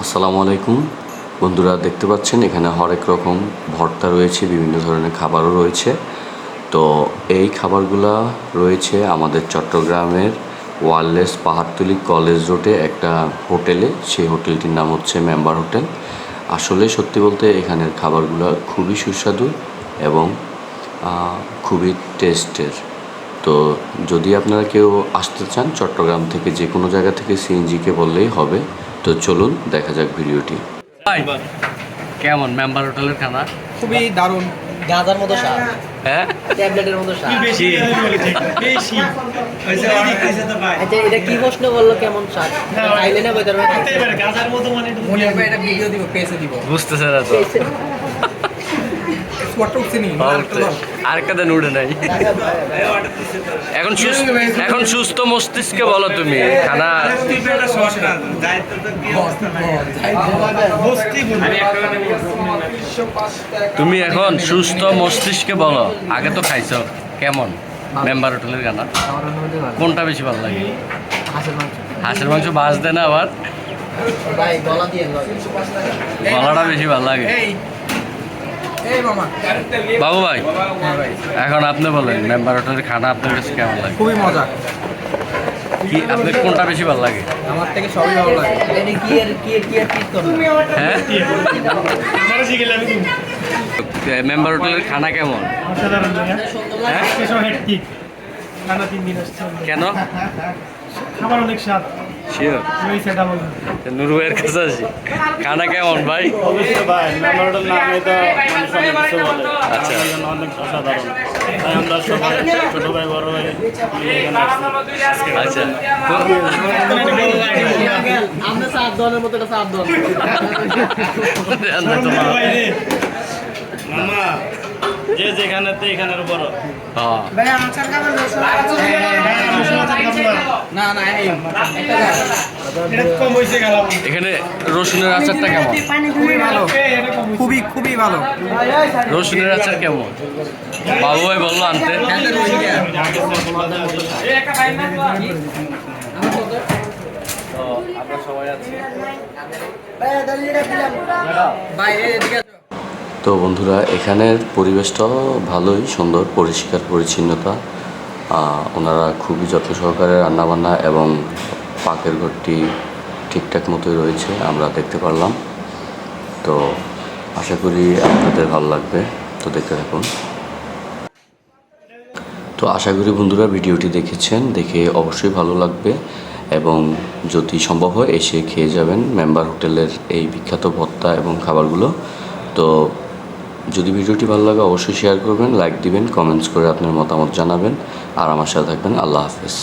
আসসালামু আলাইকুম। বন্ধুরা, দেখতে পাচ্ছেন এখানে হরেক রকম ভর্তা রয়েছে, বিভিন্ন ধরনের খাবারও রয়েছে। তো এই খাবারগুলা রয়েছে আমাদের চট্টগ্রামের ওয়ারলেস পাহাড়তলি কলেজ রোডে একটা হোটেলে। সেই হোটেলটির নাম হচ্ছে মেম্বার হোটেল। আসলে সত্যি বলতে এখানের খাবারগুলো খুবই সুস্বাদু এবং খুবই টেস্টের। তো যদি আপনারা কেউ আসতে চান চট্টগ্রাম থেকে যে কোনো জায়গা থেকে সিএনজিকে বললেই হবে। তো চলুন দেখা যাক ভিডিওটি। কেমন? মেম্বার হোটেলের খানা? খুবই দারুণ। গাঁজার মতো স্বাদ। হ্যাঁ? ট্যাবলেটের মতো স্বাদ। বেশি। আচ্ছা এটা কি প্রশ্ন বলল কেমন স্বাদ? খাইলে না বইতে মনে হবে এটা ভিডিও দিব পেসে দিব। বুঝতেছে না তো। আরেকটা দিন নাই। এখন সুস্থ এখন সুস্থ মস্তিষ্কে বলো তুমি খানা। তুমি এখন সুস্থ মস্তিষ্কে বলো আগে তো খাইছো কেমন? মেম্বার হোটেলের খানা। কোনটা বেশি ভালো লাগে? হাঁসের মাংস দেয় না আবার? গলাটা বেশি ভালো লাগে। বাবু ভাই এখন আপনি বলেন মেম্বার হোটেলের খানা আপনার কাছে কেমন লাগে? খুবই মজা। কি আপনার কোনটা বেশি ভালো লাগে? আমার থেকে সবই ভালো লাগে। কি আর কি আর কি আর ঠিক করবে হ্যাঁ? মেম্বার হোটেলের খানা কেমন? হ্যাঁ? টানা তিন দিন আসছে। কেন? খাবার অনেক স্বাদ। শিওর নুরু ভাইয়ের কাছে আছি খানা কেমন ভাই? অবশ্যই ভাই মেম্বার হোটেল নামে তো আচ্ছা। অনেক অসাধারণ। তাই আমরা সবাই ছোট ভাই বড় ভাই মিলে এখানে আসছি। আচ্ছা। আমরা সাত দলের মতো একটা সাত দল। মামা যে যেখানেতে এখানের বড় হ্যাঁ। না না এই একটা কম হয়েছে গেলাম এখানে রসুনের আচারটা কেমন? খুবই ভালো। খুবই খুবই ভালো। রসুনের আচার কেমন? বাবু ভাই বলল আনতে। তো আমরা সবাই আছি ভাই এদিকে আসো। তো বন্ধুরা, এখানের পরিবেশটাও ভালোই সুন্দর, পরিষ্কার, পরিচ্ছন্নতা। ওনারা খুবই যত্ন সহকারে রান্নাবান্না এবং পাকের ঘরটি ঠিকঠাক মতোই রয়েছে, আমরা দেখতে পারলাম। তো আশা করি আপনাদের ভালো লাগবে, তো দেখতে থাকুন। তো আশা করি বন্ধুরা, ভিডিওটি দেখেছেন, দেখে অবশ্যই ভালো লাগবে এবং যদি সম্ভব হয় এসে খেয়ে যাবেন। মেম্বার হোটেলের এই বিখ্যাত ভত্তা এবং খাবারগুলো। তো যদি ভিডিওটি ভালো লাগে, অবশ্যই শেয়ার করবেন লাইক দিবেন কমেন্টস করে আপনার মতামত জানাবেন, আর আমার সাথে থাকবেন, আল্লাহ হাফেজ।